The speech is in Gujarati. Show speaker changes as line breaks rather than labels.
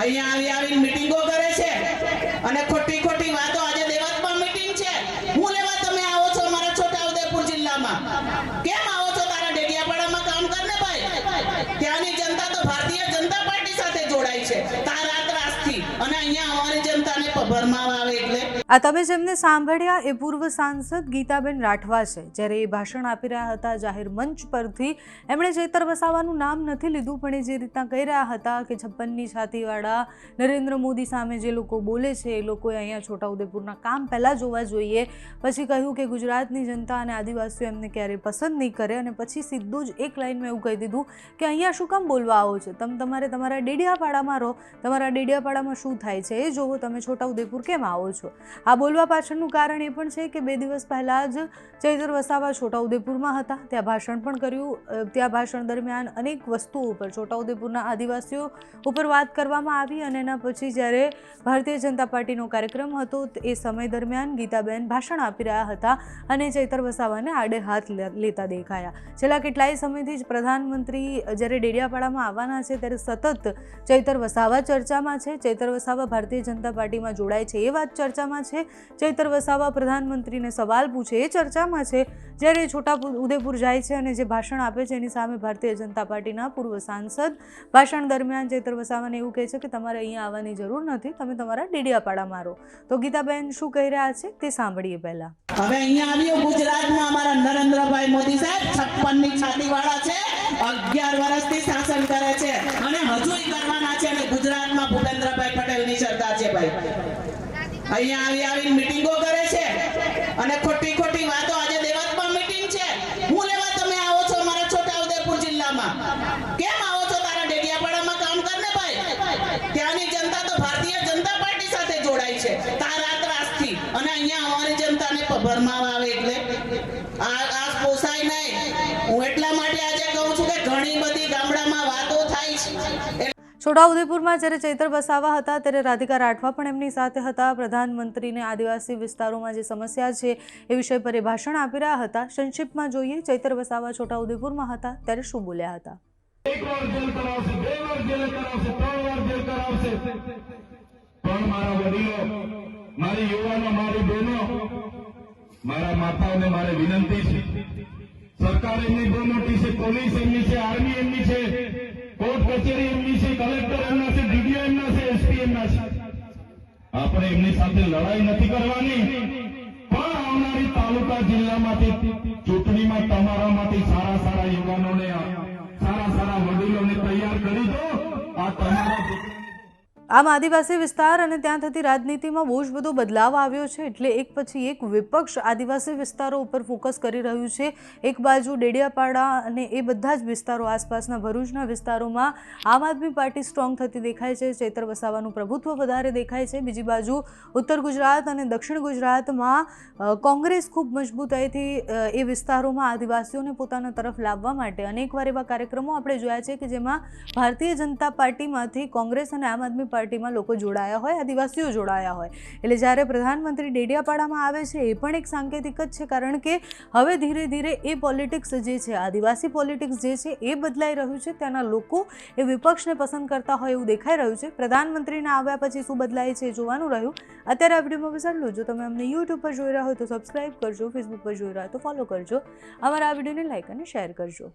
અહીંયા આવી આવીને મીટિંગો કરે છે. અને ખોટી ખોટી વાતો આજે દેવાતમાં મીટિંગ છે. હું લેવા તમે આવો છો અમારા છોટાઉદેપુર જિલ્લામાં? કેમ આવો છો તારા ડેડિયાપાડામાં કામ કરને ભાઈ? ત્યાંની જનતા તો ભારતીય જનતા પાર્ટી સાથે જોડાય છે. તારા ત્રાસથી. અને અહીંયા અમારી જનતાને આવે
આ તમે જેમને સાંભળ્યા એ પૂર્વ સાંસદ ગીતાબેન રાઠવા છે, જ્યારે એ ભાષણ આપી રહ્યા હતા જાહેર મંચ પરથી. એમણે ચેતર વસાવાનું નામ નથી લીધું, પણ એ જે રીતના કહી રહ્યા હતા કે છપ્પનની છાતીવાળા નરેન્દ્ર મોદી સામે જે લોકો બોલે છે, એ લોકોએ અહીંયા છોટાઉદેપુરના કામ પહેલાં જોવા જોઈએ. પછી કહ્યું કે ગુજરાતની જનતા અને આદિવાસીઓ એમને ક્યારેય પસંદ નહીં કરે અને પછી સીધું જ એક લાઈનમાં એવું કહી દીધું કે અહીંયા શું કામ બોલવા આવો છો? તમે તમારે તમારા ડેડિયાપાડામાં રહો. તમારા ડેડિયાપાડામાં શું થાય છે? એ જોવો, તમે છોટાઉદેપુર કેમ આવો છો? આ બોલવા પાછળનું કારણ એ પણ છે કે બે દિવસ પહેલાં જ ચૈતર વસાવા છોટાઉદેપુરમાં હતા. ત્યાં ભાષણ પણ કર્યું ત્યાં ભાષણ દરમિયાન અનેક વસ્તુઓ ઉપર છોટાઉદેપુરના આદિવાસીઓ ઉપર વાત કરવામાં આવી અને એના પછી જ્યારે ભારતીય જનતા પાર્ટીનો કાર્યક્રમ હતો એ સમય દરમિયાન ગીતાબેન ભાષણ આપી રહ્યા હતા અને ચૈતર વસાવાને આડે હાથ લેતા દેખાયા. છેલ્લા કેટલાય સમયથી જ પ્રધાનમંત્રી જ્યારે ડેડિયાપાડામાં આવવાના છે, ત્યારે સતત ચૈતર વસાવા ચર્ચામાં છે. ચૈતર વસાવા ભારતીય જનતા પાર્ટીમાં જોડાય છે. એ વાત ચર્ચામાં છે. ચૈતર વસાવા પ્રધાનમંત્રીને સવાલ પૂછે. એ ચર્ચામાં છે, જ્યારે છોટા ઉદેપુર જાય છે અને જે ભાષણ આપે છે, એની સામે ભારતીય જનતા પાર્ટીના પૂર્વ સાંસદ ભાષણ દરમિયાન ચૈતર વસાવાને એવું કહે છે કે, તમારે અહીંયા આવવાની જરૂર નથી. તમે તમારા ડેડિયાપાડામાં મારો. તો ગીતાબેન શું કહી રહ્યા છે? તે સાંભળીએ પહેલા.
હવે અહીંયા આવ્યો ગુજરાતમાં અમારા નરેન્દ્રભાઈ મોદી સાહેબ છપ્પનની છાતી વાળા છે. અગિયાર વર્ષથી શાસન કરે છે અને હજુ કરવાના છે અને ગુજરાતમાં ભૂપેન્દ્રભાઈ પટેલની સરકાર છે ભાઈ. અહીંયા આવી આવીને મિટિંગો કરે છે અને ખોટી ખોટી વાતો આજે દેવાતમાં મિટિંગ છે. હું લેવા તમે આવો છો અમારા છોટાઉદેપુર જિલ્લામાં? કેમ આવો છો તારા ડેડિયાપાડામાં કામ કરને ભાઈ? ત્યાંની જનતા તો ભારતીય જનતા પાર્ટી સાથે જોડાય છે. તારા ત્રાસથી. અને અહીંયા અમારી જનતાને ભરમાવા આવે એટલે. આ આ પોસાય નહીં. હું એટલા ઘણી બધી ગામડામાં વાતો થાય છે.
છોટાઉદેપુરમાં જ્યારે ચૈતર વસાવા હતા ત્યારે રાધિકા રાઠવા પણ એમની સાથે હતા. પ્રધાનમંત્રીને આદિવાસી વિસ્તારોમાં જે સમસ્યા છે એ વિષય પર ભાષણ આપી રહ્યા હતા. સંક્ષિપ્તમાં જોઈએ ચૈતર વસાવા છોટાઉદેપુરમાં હતા ત્યારે શું બોલ્યા હતા?
પણ વડીલો મારી યુવાનો મારી બહેનો મારા માતાઓને મારે વિનંતી છે સરકાર એમની બહુ મોટી છે, પોલીસ એમની છે, આર્મી એમની છે, કોર્ટ કચેરી એમની છે, કલેક્ટર એમના છે, ડીડીઓ એમના છે, એસપી એમના છે. આપણે એમની સાથે લડાઈ નથી કરવાની, પણ આવનારી તાલુકા જિલ્લામાંથી ચૂંટણીમાં તમારામાંથી સારા સારા યુવાનોને
આમ આદિવાસી વિસ્તાર અને ત્યાં થતી રાજનીતિમાં બહુ જ બધો બદલાવ આવ્યો છે, એટલે એક પછી એક વિપક્ષ આદિવાસી વિસ્તારો ઉપર ફોકસ કરી રહ્યું છે. એક બાજુ ડેડિયાપાડા અને એ બધા જ વિસ્તારો આસપાસના ભરૂચના વિસ્તારોમાં આમ આદમી પાર્ટી સ્ટ્રોંગ થતી દેખાય છે, ચેતર વસાવાનું પ્રભુત્વ વધારે દેખાય છે. બીજી બાજુ ઉત્તર ગુજરાત અને દક્ષિણ ગુજરાતમાં કોંગ્રેસ ખૂબ મજબૂતાઈથી એ વિસ્તારોમાં આદિવાસીઓને પોતાના તરફ લાવવા માટે અનેકવાર એવા કાર્યક્રમો આપણે જોયા છે કે જેમાં ભારતીય જનતા પાર્ટીમાંથી કોંગ્રેસ અને આમ આદમી પાર્ટીમાં લોકો જોડાયા હોય, આદિવાસીઓ જોડાયા હોય. એટલે જ્યારે પ્રધાનમંત્રી ડેડિયાપાડામાં આવે છે, એ પણ એક સાંકેતિક જ છે, કારણ કે હવે ધીરે ધીરે એ પોલિટિક્સ જે છે, આદિવાસી પોલિટિક્સ જે છે, એ બદલાઈ રહ્યું છે. ત્યાંના લોકો એ વિપક્ષને પસંદ કરતા હોય એવું દેખાઈ રહ્યું છે. પ્રધાનમંત્રીના આવ્યા પછી શું બદલાય છે જોવાનું રહ્યું. અત્યારે આ વિડીયોમાં બસ જો તમે અમને યુટ્યુબ પર જોઈ રહ્યા હોય તો સબસ્ક્રાઈબ કરજો ફેસબુક પર જોઈ રહ્યા હોય તો ફોલો કરજો. અમારા આ વિડીયોને લાઇક અને શેર કરજો.